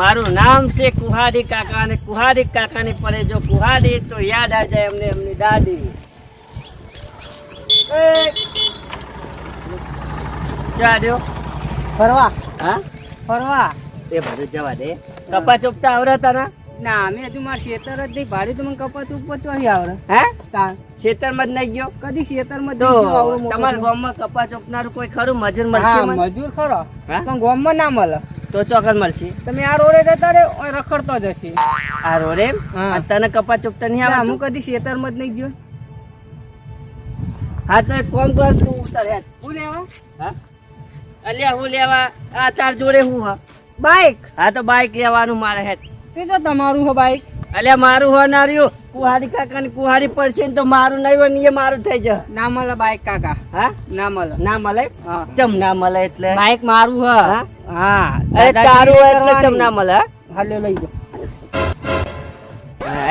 મારું નામ છે કુહારી કાકા અને કુહારી કાકાની પડે જો કુહારી તો યાદ આ જાય અમને એમની દાદી. ચાલ્યો ફરવા? હા? ફરવા? એ બધું જવા દે. કપા ચોપતા આવડે તને ના અમે હજુ મારા ખેતર જ નહીં. ભાડે તો મને કપાસ ઉપર ચોરી આવડે. હે? ખેતરમાં જ નહીં ગયો? કદી ખેતરમાં તમારા. ગામમાં કપા ચોપનારું કોઈ ખરું? મજૂર મળશે? મજૂર ખરો? પણ ગામમાં ના મળે. તો ચોક્કસ મળશે. તમે આ રોડે જતા રે રખડતો જ હશે આ રોડે તને કપા ચોપતા નહીં આવે હું કદી ખેતરમાં જ નહીં ગયો. હા તો એક કામ કર તું ઉતર હે હું લેવા? હા? અલ્યા હું લેવા. આ તાર જોડે હું હા. બાઈક? હા તો બાઈક લેવાનું મારે હે તે તો તમારું હો બાઈક. અલ્યા મારું હોનાર્યું કુહાડી કાકા ની કુહારી પડશે તો મારું નહીં હોય ને એ મારું થઈ જાય. ના મળે બાઈક કાકા. હા? ના મળે. ના મળે? ચમ ના મળે એટલે? બાઈક મારું હા? હા? અરે તારું હોય એટલે ચમ ના મળે હા? હા લઈ જાઓ.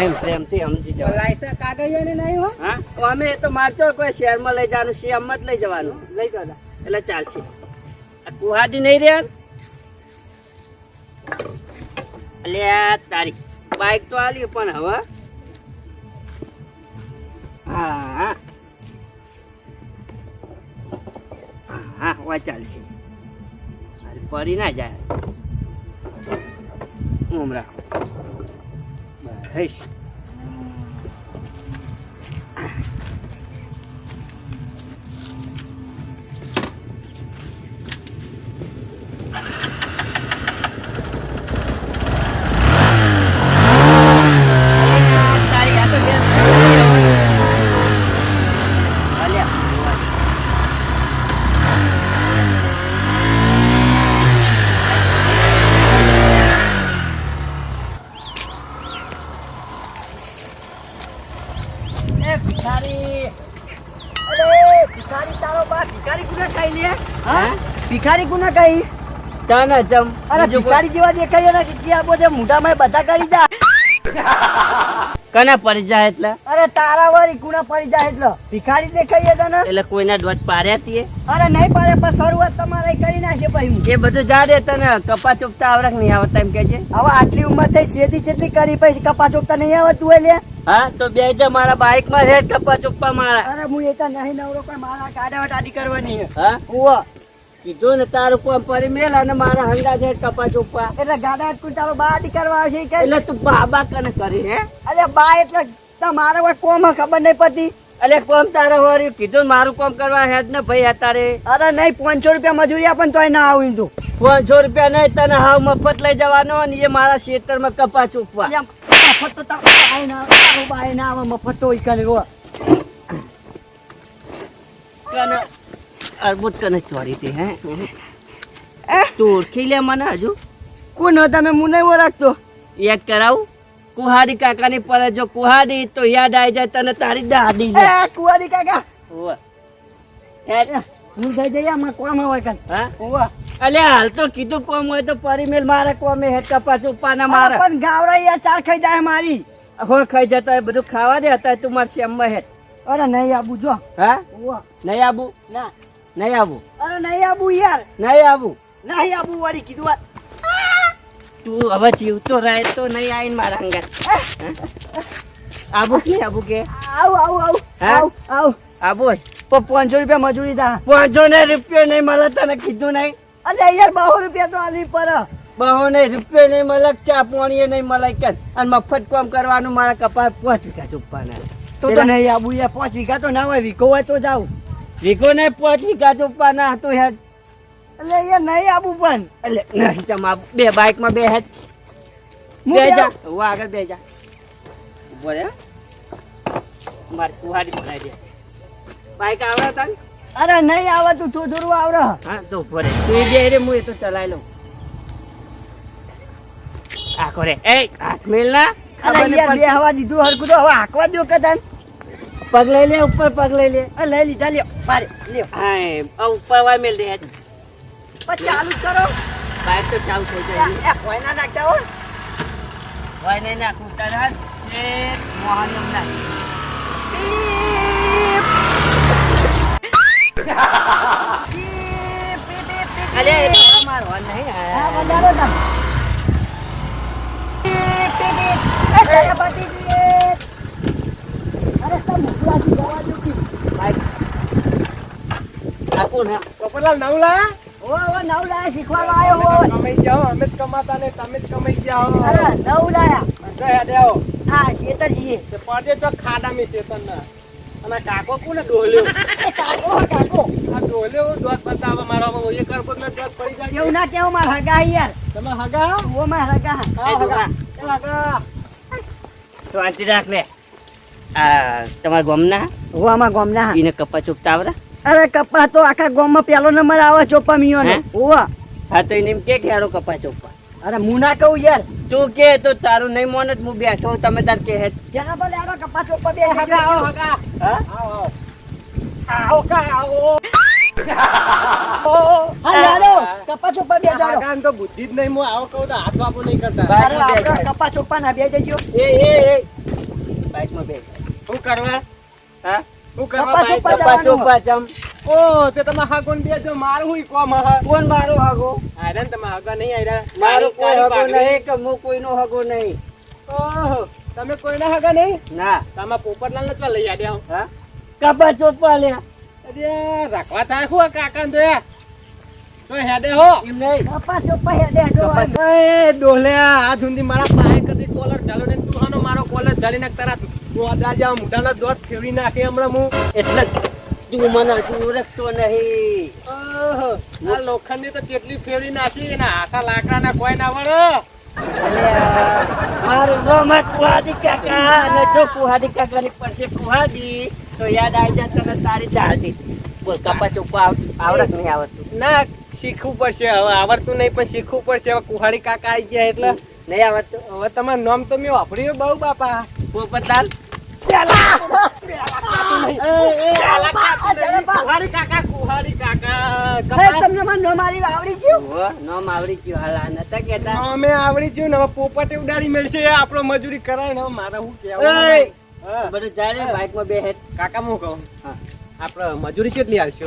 એમ પ્રેમથી સમજી જાવ લાયસન્સ કાગળિયા ને નહીં હો? હા? અમે તો મારતો કોઈ શહેરમાં લઈ જવાનું શહેરમાં જ લઈ જવાનું. લઈ જાઓ એટલે ચાલશે. કુહારી નહીં રે અલ્યા તારી બાઈક તો આલી પણ હવે. હા. હા વા ચાલશે. પડી ના જાય. ઉમરા બસ ભિખારી ગુના ખાઈ લે હા? ભિખારી ગુના ખાઈ? તને જમ. અરે બીજું ભિખારી જેવા દેખાય ને કે આ બધે મોઢામાં બધા કરી જા કને પડી જાય એટલે? અરે તારા વાળી ગુના પડી જાય એટલે ભિખારી દેખાઈએ તને? એટલે કોઈના દોટ પાર્યા તીએ? અરે નહીં પાડે પણ શરૂઆત તમારે કરી નાખે પછી એ બધું જા દે તને કપા ચોપતા આવડક નહીં આવતા એમ કે છે હવે આટલી ઉંમર થઈ છેતી છેટલી કરી પછી કપા ચોપતા નહીં આવડતું હોય લે. હા તો બે જ મારા બાઈકમાં છે કપા ચોપવા મારા. અરે હું એ તો નહીં નવરો પણ મારા ગાડા વટાડી કરવાની હા? ઉવ્વ. કીધું ને તારું કોમ પરી મેલ અને મારા હંગા છે કપા ચોપા એટલે ગાડા અટકું તારો બા આડી કરવા આવશે કે? એટલે તું બાબા કને કરી હે? અરે બા એટલે તમારે કોઈ કોમ ખબર નહીં પડતી. અરે કોમ તારે હોર્યું કીધું મારું કોમ કરવા હેડ ને ભાઈ અત્યારે અરે નહીં પાંચસો રૂપિયા મજૂરી આપણ તોય ના આવું તું. પાંચસો રૂપિયા નહીં તને હાવ મફત લઈ જવાનો અને એ મારા ખેતરમાં કપા ચોપવા મફત તો તારો તારો ના આવે મફત તો ઈ કરે કને અરબુત કને ચોરી તે હે તું ઓળખી લે મને હજુ કોણ તમે હું નહીં ઓળખતો યાદ કરાવું કુહાડી કાકાની પર જો કુહાડી તો યાદ આવી જાય તને તારી દાદી કુંવારી કાકા. હું થઈ જઈએ આમાં કોમ હોય કાન હા અલે હાલ તો કીધું કોમ હોય તો પરિમેલ મારે કોમે હેડ કપા પાના મારે પણ ગાવડા યાર ચાર ખાઈ જાય મારી હો ખાઈ જતા હોય બધું ખાવા દે હતા તું મારા શ્યામમાં હેડ અરે નહીં આબુ જો હા નહીં આબુ ના નહીં આવું. અરે નહીં આવું યાર. નહીં આવું. નહીં આવું વારી કીધું વાત. તું હવે જીવતો રહે તો નહીં આવીને મારા અંગત. આબુ કે આબુ કે? આવ આવ આવ? આવ આવ. આબુ. પણ પાંચસો રૂપિયા મજૂરી થા. પાંચસો ને રૂપિયો નહીં મળે તને કીધું નહીં? અરે યાર બહુ રૂપિયા તો આલી પર. બહુ ને રૂપિયો નહીં મળે ચા પાણી નહીં મળે કે અને મફત કામ કરવાનું મારા કપાળ પાંચ વીઘા ચૂપવાના તો તો નહીં આબુ યાર પાંચ વીઘા તો ના હોય વીઘો હોય તો જાવ વીઘો ને પાંચ વીઘા ચૂપવાના હતું હેડ. એટલે એ નહીં આબુ પણ. એટલે નહીં જમા બે બાઇકમાં બે હેડ. બે જા. હું આગળ બે જા. ઊભો રે મારી કુહાડી પકડાઈ દે. બાઇક આવડે તને? અરે નહીં આવે તું થોડું થોડું આવડે. હા તો ઊભો રે. તું જે રે હું એ તો ચલાવી લઉં. આખો રે. એ હાથ મેલ ના. અરે યાર બે હવા દીધું હરકું તો. હવે હાંકવા દો કે તને. પગ લઈ લે ઉપર પગ લઈ લે લઈ લીધા લ્યો મારે લ્યો. હા આ ઉપર વાય મેલ દે પછી ચાલુ કરો. બાઇક તો ચાલુ થઈ જાય. એ કોઈ ના નાખતા હો. વાય નહીં નાખું તારા છે મોહનમ ના. અલે એ તો મારો નહીં. હા. વધારો તમે તારા ભત્રીજી. અરે તો મોકલાથી જવા દો કી. આપો ને નવલા? નવ લાયા ઓ, ઓ, નવ લાયા શીખવાડવા આવ્યો હોય. કમાઈ જાઓ અમે જ કમાતા ને તમે જ કમાઈ જાઓ અરે, નવ લાયા. દેવો હેડે આવો હા, શેતરજીએ. તે પડે તો ખાડા મે શેતર ના અને કાકો કોને ડોલ્યો કાકો કાકો. આ ડોલ્યો દોત બતાવવા મારા એ કરબો ને દોત પડી જાય? એવું ના કેવો માર હગા યાર. તમે હગા ઓ માર હગા હા, હગા. હગા શાંતિ રાખ લે. આ તમારા ગોમના? હું આમાં ગોમના ઈને કપા ચૂકતા આવડે અરે કપા તો આખા ગામમાં પેલો નંબર આવે ચોપા મિયો ને ઓવા હા તો એને એમ કે કે કપા ચોપા અરે હું ના કહું યાર. તું કે તો તારું નહીં મોન જ હું બેઠો તમે તાર કે હે. જેના પર લેડો કપા ચોપા બે હગા આવો. હગા. હા? આવો આવો. આવો કા આવો કપા ચોપા બે જાડો. તો બુદ્ધિ જ નહીં હું આવો કહું તો હાથ વાપો નહીં કરતા. કપા ચોપા ના બે જજો. એ એ એ. બાઈકમાં બે શું કરવા? હા? ઓ તે તમે હાગોન બે જો મારું હું કોમ હા કોણ મારો હગો? આયરન તમે હગા નહીં આયરા? મારો કોઈ કાળી નહીં કે હું કોઈનો હગો નહીં. ઓહો તમે કોઈના હગા નહીં? ના. તમે પોપટલાલ ને લઈ આડ્યા હા? કપા ચોપા લે અરે રાખવા થાય હું કાકા ને તો હેડે હો. એમ નહીં. કપા ચોપા હેડે જો એ ડોલ્યા આ ધુંધી મારા પાય કદી કોલર ચાલો ને તું હાનો મારો કોલર ચાલી નાખ તારા ગોદા જા મોઢાના દોત ફેરવી નાખે હમણાં હું. એટલે તું મને હજુ ઓળખતો નહીં. આ લોખંડની તો કેટલી ફેરવી નાખી એના હાથા લાકડાના કોઈ ના વળો. મારું નામ કુહાડી કાકા અને જો કુહાડી કાકાની પાસે કુહાડી તો યાદ આવી જાય તને તારી ચાલતી બોલ કપા ચોપા આવડત નહીં આવડતું. ના શીખવું પડશે હવે આવડતું નહીં પણ શીખવું પડશે. હવે કુહાડી કાકા આવી ગયા એટલે. નહીં આવડતું હવે તમારું નામ તો મેં વાપર્યું બહુ બાપા. પોપટલાલ કુહાડી કાકા કુહાડી કાકા. હે કપા- તમને મારું નામ મારી આવડી ગયું? ઓહો, નામ આવડી ગયું હાલ આ નતા કહેતા. અમે આવડી ગયું ને હવે પોપટે ઉડાડી મળશે આપણો મજૂરી કરાય ને હવે મારે શું એય! કહેવાનું હા. બધું બે હેડ કાકા હું કહું? આપડે આપણે મજૂરી કેટલી આવશે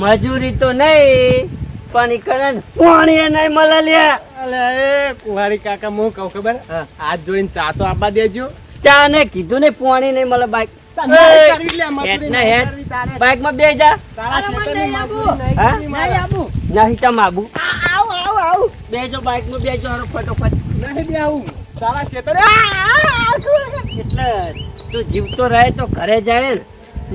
મજૂરી તો નહીં પણ ઈ કરે પાણી નહીં મળે લ્યા. અલે એ કાકા હું કહું ખબર? હાથ જોઈને ચા તો આપવા દેજો. ચા ને કીધું ને પાણી નહીં મળે બાઈક. બાઈક. બાઈકમાં બે જા. નહીં તમ આબુ. આવું આવું આવું. બેજો હારો ફટોફટ. નહીં બે આવું. તારા ખેતર એટલે તું જીવતો રહે તો ઘરે જાય ને.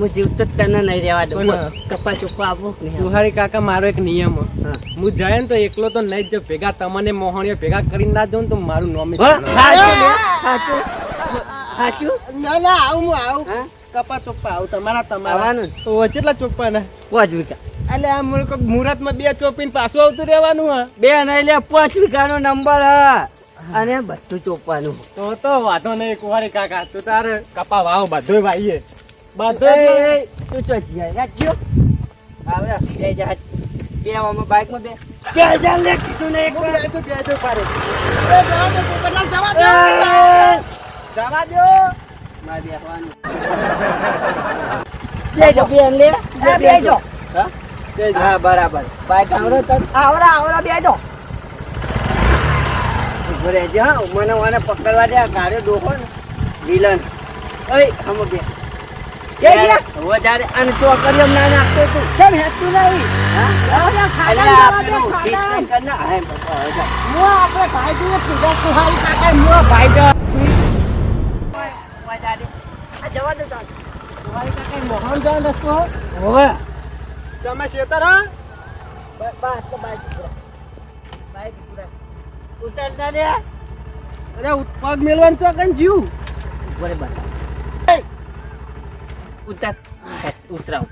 હું જીવતો જ તને નહીં રહેવા દઉં. કપા ચોખ્ખો આપો? કુહાડી કાકા મારો એક નિયમ હું. જાય ને તો એકલો તો નહીં જ ભેગા તમને મોહણીઓ ભેગા કરીને ના જાઉં તો મારું નામ. સાચું ના? ના આવું હું આવું. કપા ચોપ્પા આવું તમારા તમારા. તો કેટલા ચોપ્પા ના? પાંચ વીઘા. એટલે આ મુર્ખ મુહૂર્તમાં બે ચોપીને પાછું આવતું રહેવાનું હા? બે નહીં લે પાંચ વીઘાનો નંબર હા. અને બધું ચોપવાનું. તો તો વાંધો નહીં કુંવારી કાકા તું તારે કપા વાવ બધું વાઈએ. બધું તું તો જીયા રાખજો આવે બે જા બે આવામાં બાઈકમાં બે. બે જા લે કીધું ને એક વાર. એ, જવા દો મારે બેસવાનું. બેજો બેન લે એ બેજો હા? હા બરાબર. બાઈક આવડે તને આવરા આવરા બેજો ઊભો રહેજે હા. મને મને પકડવા દે. ગાડી ડોકો ને. વિલન. ઓય હમ બે. જઈ ગયા? અને ચોકડીઓ ના નાખતો તું. કેમ હેતું નહીં? જવા ના આપણે ભાઈ જોઈએ પૂજા કુહારી કાકા મો ભાઈ. જવા દો. કુહારી કાકા મોહન રસ્તો હવે. તમે શેતર હા. ઉતરતા ઉત- પગ મેલવાનું તો કઈ જીવ. બરે બસ ઉતર ઉતરાવ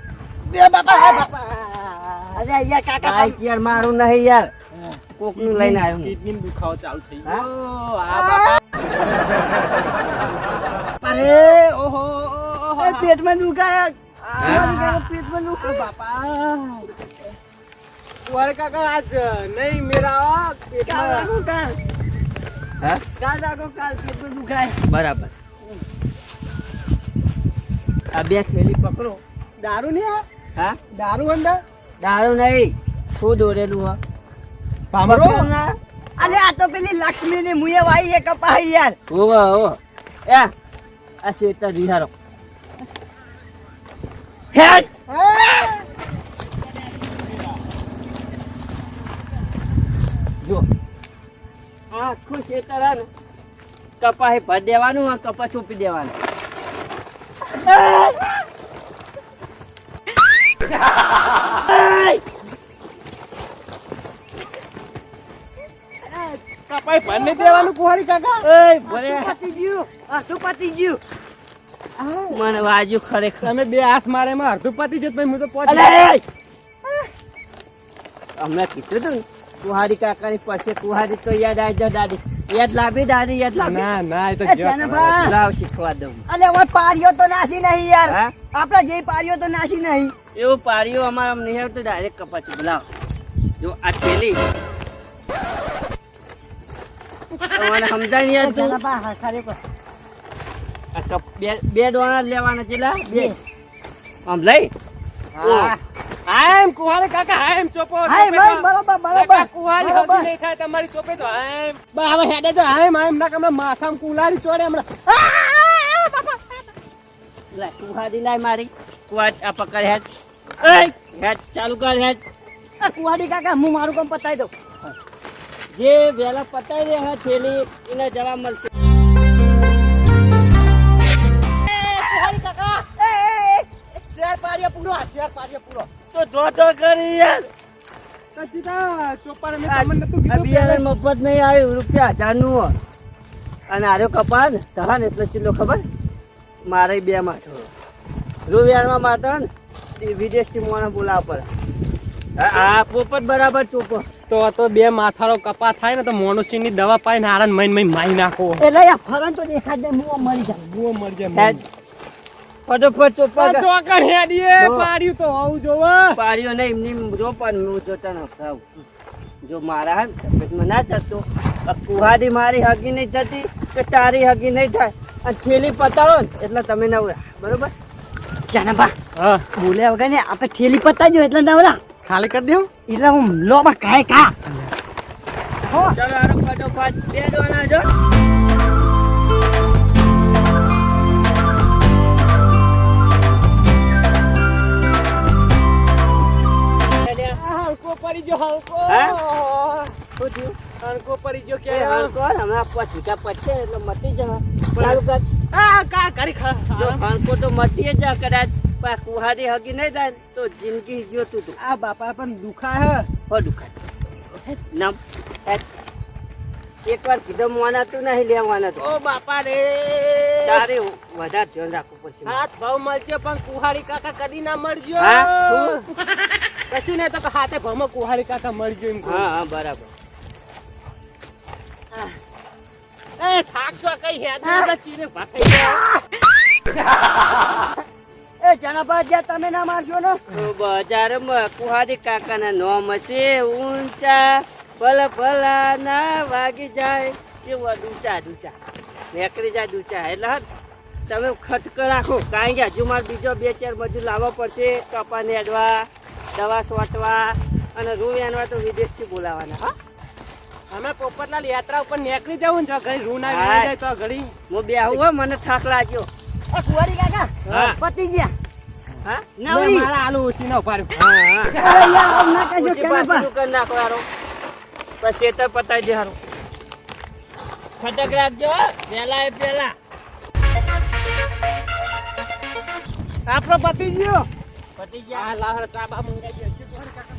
બે બાપા હા બાપા અરે અહીંયા કાકા બાઈક યાર મારું નહીં યાર કોકનું લઈને આવ્યો. કિડની દુખાવો ચાલુ થઈ? ગયો આ બાપા અરે ઓહો ઓહો પેટમાં દુખાય પેટમાં દુખાય બાપા કુંવારી કાકા આજ નહીં મેરા કાલ પેટમાં રાખો કાલ હા કાલ રાખો કાલ પેટમાં દુખાય બરાબર આ બે થેલી પકડો. દારૂ નહીં હા? દારૂ અંદર? દારૂ નહીં. શું દોરેલું હા પામરો? અલે આ તો પેલી લક્ષ્મી ની મુએ વાઈ એ કપાઈ યાર. ઓવા ઓ એ આ શેતર રિહારો હેડ. જો. આખું ખેતર કપાહી ભર દેવાનું કપા છોપી દેવાનું! કપાઈ ભરને દેવાનું કુહારી કાકા. ભલે. પતી ગયું. આ પતી ગયું. મને વાજ્યું ખરેખર. તમે બે હાથ મારે એમાં અડધું પતી જત ભાઈ હું તો પહોંચી અલે કીધું તું ને, કુહારી કાકાની પાસે કુહારી તો યાદ આવી જાય દાદી. યાદ લાવી દાદી યાદ લાવી ના ના એ તો. લાવ શીખવા દઉં. અલે ઓય પારિયો તો નાસી નહીં યાર. આપડા જે પારિયો તો નાસી નહીં. એવું પારીઓ અમારે નહીં આવતું ડાયરેક્ટ કપાચી બોલાવ જો આ થેલી. મને સમજાય નહીં યાર તું. આ કપ- બે બે ડોણા લેવાના છેલ્લા બે. આમ લઈ. હા. હા એમ કાકા આમ ચોપો આમ. બરોબર બરોબર બરોબર. હજી નહીં થાય તમારી ચોપે તો આમ બા હવે હેડે તો આમ આમ ના કે હમણાં માથામાં કુલારી ચોડે હમણાં લે કુહાડી લાય મારી કુહાડ આ પકડ હેડ હેડ ચાલુ કર હેડ આ કુવારી કાકા હું મારું કામ પતાવી દઉં જે વેલા પતાવી દે હા થેલી એને જવાબ મળશે શેર પાડીએ પૂરો. તો જો તો કરી યાર ચોપાને મેં તમને નતું કીધું મફત નહીં આવ્યું રૂપિયા હજારનું. અને આર્યો કપાલ તહાન એટલે ચીલો ખબર? મારે બે માથો રૂપિયામાં માતા ને એ વિદેશથી મોને બોલાવ પડે આ- પોપટ બરાબર ચોપો. તો તો બે માથાનો કપા થાય ને તો મોનોસિંગની દવા પાઈને આરામ મહીન મહીન મારી નાખો. એટલે આ ફરન તો દેખાય દે મુઓ મરી જાય. મુઓ મરી જાય ફટોફટ ચોપા ચોકર હેડીએ જો. પાડ્યું તો આવું જોવો. પાડ્યો નહીં એમની જો પણ હું જોતા ન જો મારા તબિયતમાં ના થતો કુહારી મારી હગી નહીં થતી કે તારી હગી નહીં થાય. અને થેલી પતાડો ને એટલે તમે નવરા બરોબર? જાનભા હા. બોલ્યા વગર ને આપણે થેલી પતાજો એટલે નવરા ખાલી કરી દેવું? એટલે હું લોબા કાય કા. ચાલો આરો ફટોફટ. બે દોણા જો. હલકો વાર? પડી ગયો કે હણકો હમણાં પછીટા પછે એટલે મટી જવા. ચાલુ કર. આ કા કરી ખા જો હણકો તો મટી જ કદાચ પણ આ હગી નહીં થાય તો જિંદગી જોતું તું આ બાપા પણ દુખાય હો? દુખાય. નમ. એકવાર કીધું મોનાતું નહીં લેવાના તો. ઓ બાપા રે. તારે વધારે ધ્યાન રાખવું પડશે. હાથ ભાવ મળશે પણ કુહાડી કાકા કદી ના મળજો. હા? કશું ને તો હાથે ભમો કુહાડી કાકા મળજો એમ કહું. હા હા બરાબર. એ કઈ હેડ એ જાનભા જ્યાં તમે ના મારશો ને? બજારમાં કુહાડી કાકાના નોમ છે ઊંચા ભલ ભલા ના વાગી જાય. કેવા દૂચા દૂચા. નેકરી જાય દૂચા. એટલે હા, તમે ખટક રાખો. કારણ કે હજુ મારે બીજો બે ચાર મજૂર લાવવા પડશે કપા નેડવા દવા સોટવા અને રૂ એનવા તો વિદેશથી બોલાવાના હા? અમે પોપટલાલ યાત્રા ઉપર નીકળી જવું ને જો ઘડી રૂ ના જાય તો ઘડી હું બે આવું મને થાક લાગ્યો. એ કુવાડી કાકા પતી ગયા. હા? ના મારા આલુ ઓછી ના ઉપાડ્યું. હા હા. અરે યાર ના કહેશો પછી નાખો તો પતાઈ દે હારો. ખટક રાખજો હો, એ પહેલા. આપણો પતી ગયો પતી આ ગયા લાહર ચાબા મંગાઈ ગયો શું કુહાડી કાકા?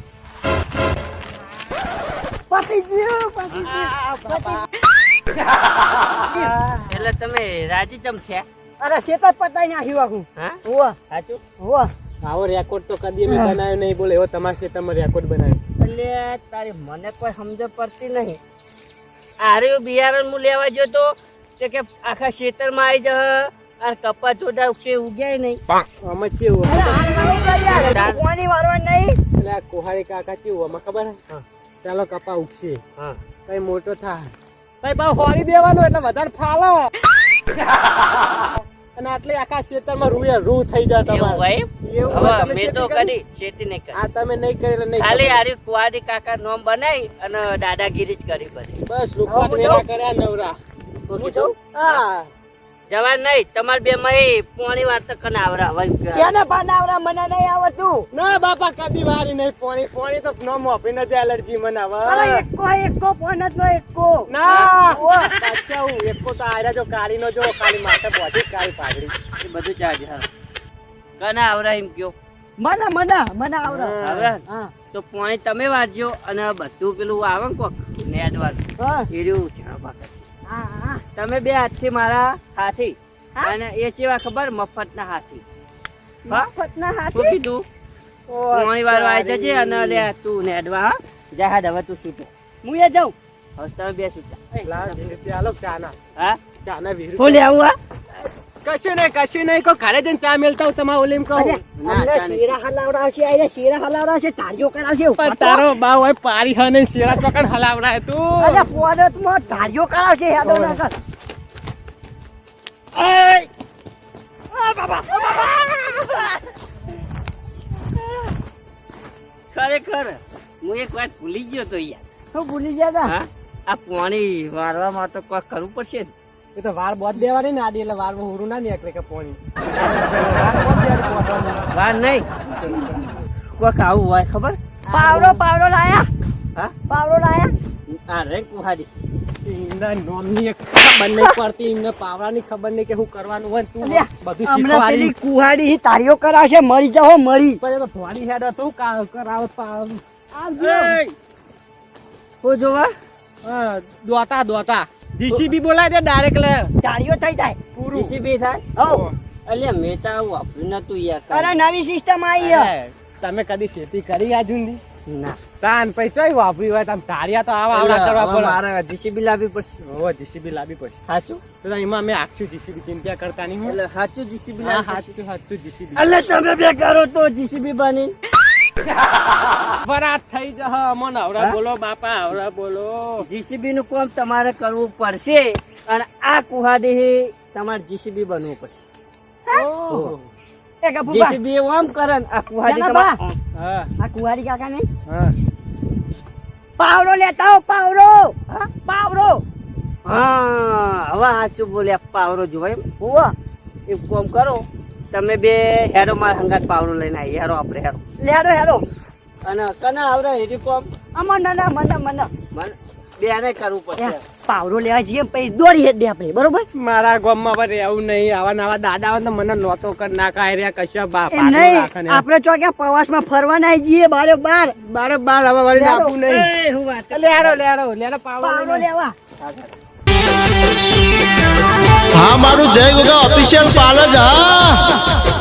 પતી ગયું પતી ગયું એટલે તમે રાજી ચમ છે? અરે શેતર પતાઈ નાખ્યું આખું હા? સાચું? હોવા આવો રેકોર્ડ તો કદી મેં બનાવ્યો નહીં બોલે એવો તમારે તમે રેકોર્ડ બનાવ્યો. એટલે તારી મને કોઈ સમજ પડતી નહીં. આર્યું બિયારણ હું લેવા જતો તો કે આખા ખેતરમાં આવી જશે આ કપા ચોડા છે ઉગ્યાય નહીં. અમે કેવું? કોની વારવા નહીં? એટલે આ કુહાડી કાકા કેવું અમે ખબર હે? ચાલો કપા ઉગશે. હા. કઈ મોટો થાય. કઈ બા હોરી દેવાનો એટલે વધારે ફાલો. અને આટલે આખા ખેતરમાં રૂએ રૂ થઈ જાય તમારે. હવે મે તો કરી? ચેતી ખેતી નહીં કરી. આ તમે નહીં કરી એટલે નહીં ખાલી આરી હારી કુવાડી કાકા નોમ બનાવી અને દાદાગીરી જ કરી પછી બસ જાઉં? કર્યા નવરા. કીધું હા. જવાન નહીં. તમારે બે માં પોણી વાર તો કને આવરા હવે જેને બનાવરા મને નહીં આવતું ના બાપા કદી વારી નહીં. પોણી પોણી તો નો મોફી નથી એલર્જી મને અરે હવે એકો એકો ફોન જ નો એકો. ના. ઓ પાછા હું એકો તો આયરા જો કાળી નો જો ખાલી માથે બોધી કાળી પાઘડી. એ બધું ચાલશે હા. કને આવરા એમ કયો. મને મને મને આવરા હા. તો પોણી તમે વાજ્યો અને બધું પેલું આવે ને કોક નેટ વાળું. હા. એ રહ્યું છે બાકી. હા હા તમે બે હાથથી મારા હાથી. અને એ કેવા ખબર મફત ના હાથી મફતના હાથી? શું કીધું? પોણી વાર આવી જજે અને લે તું નેડવા હા? જહાજ હવે તું છૂટો હું એ જાઉં. હવે તમે બે છૂટા લા આલો ચાના. હા? ચાના વીસ શું લેવું હા? કશું નહીં કશું નહીં કોઈ ઘરે જઈને ચા મેલતા હું તમારે ઓલીમ કહું. શીરા હલાવડાવશે અહીંયા શીરા હલાવડાવશે ધાર્યો કરાવશે પણ તારો બા હોય પારી હા નહીં શેરા ચોકન હલાવડાય તું. અરે પોરતમાં ધાર્યો કરાવશે હેડો ના કર ખરેખર હું એક વાત ભૂલી ગયો તો યાર. હું ભૂલી ગયા તા? હા? આ પાણી વારવામાં તો કોઈ કરવું પડશે ને? એ તો વાર બોધ દેવાની ને આડી એટલે વાર હુરું ના નીકળે કે પોણી. વાર નહીં. કોઈક આવું હોય ખબર? પાવડો પાવડો લાયા. હા? પાવડો લાયા. આ રે કુહાડી. એમના નોમની ખબર નહીં પડતી એમને પાવડાની ખબર નહીં કે શું કરવાનું હોય તું બધું શીખવાડી. કુહાડી તારીઓ કરાવશે મરી જાઓ મરી. પણ એ તો હેડ હતું કા પાવ આવજો. જોવા. હા, દોતા દોતા. જીસીબી બોલાય દે ડાયરેક્ટ લે. તારીઓ થઈ જાય. પૂરું. જીસીબી થાય. હો. અલ્યા મેં તો આવું વાપર્યું નતું યાર અરે નવી સિસ્ટમ આવી તમે કદી ખેતી કરી આ જુંદી ના. તાન પૈસા વાપરી હોય તમે ધાર્યા તો આવા આવડા કરવા પડે. મારે જીસીબી લાવવી પડશે. ઓહો જીસીબી લાવી પડશે. સાચું? તો એમાં મેં આખું જીસીબી ચિંતા કરતા નહીં એટલે સાચું જીસીબી ના સાચું હાચું જીસીબી એટલે તમે બે કરો તો જીસીબી બની. બરાત થઈ જહ અમન આવડા બોલો બાપા આવડા બોલો. જીસીબી નું કામ તમારે કરવું પડશે અને આ કુહાડી તમારે જીસીબી બનવું પડશે. જીસીબી ઓમ કરે આ કુહાડી. તમારે હા. આ કુંવારી કાકા નહીં હા. પાવડો લેતા પાવરો પાવરો હા, હવે હા હવે સાચું બોલ્યા પાવરો જોવાય એમ. હોવા. એક કોમ કરો તમે બે હેરો માર હંગાત પાવરો લઈને આવી હેરો આપણે હેરો લેડો હેરો અને કના આવડે હેરી કોમ? અમન ના મને મને મને બેને કરવું પડશે. એ, પાવડો લેવા જઈએ પછી દોડીએ દે આપણે બરોબર? મારા ગામમાં પણ એવું નહીં. આવા નવા દાદા હોય તો મને નોતો કર ના કાંઈ રહ્યા કશા બાપ નહીં આપણે ચો કે પ્રવાસમાં ફરવા ના જઈએ બારે બાર. બારે બાર હવે વળી લેરો. નાખવું નહીં. એ, હું વાત લે હારો લે હારો લે હારો પાવડો પાવડો લેવા. હા મારું જય ગોગા ઓફિશિયલ પાર્લર હા.